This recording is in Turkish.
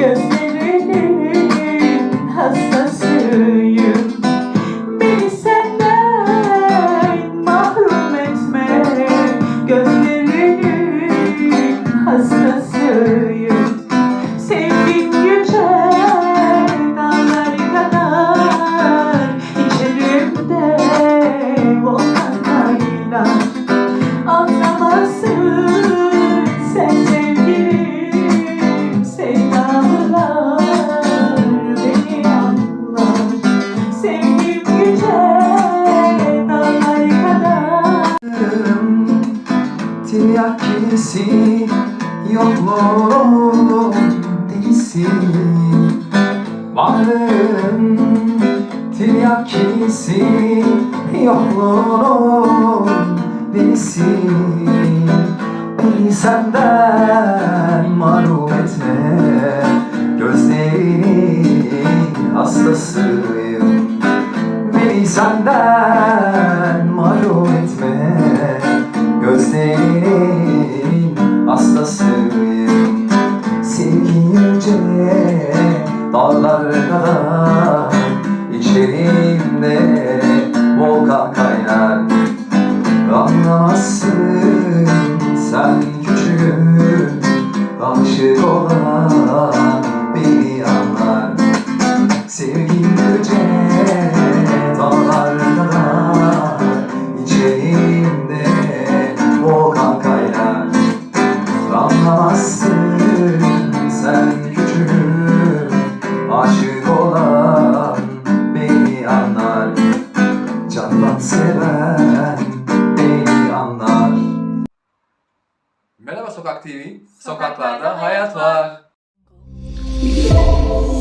Gözlerinin hastasıyım Beni senden mahrum etme. Gözlerinin hastasıyım Sevgin yüce dağlar İçerimde volkan kaynar Anlamazsın sen Hasretin yakisi Yokluğum değilsin Varlığın tiryakisi Yokluğum değilsin Beni senden marum etme. Gözlerinin hastasıyım Beni senden marum etme. Dağlar kadar İçerimde seven beni anlar Merhaba Sokak TV. Sokaklarda hayat var. Sokaklarda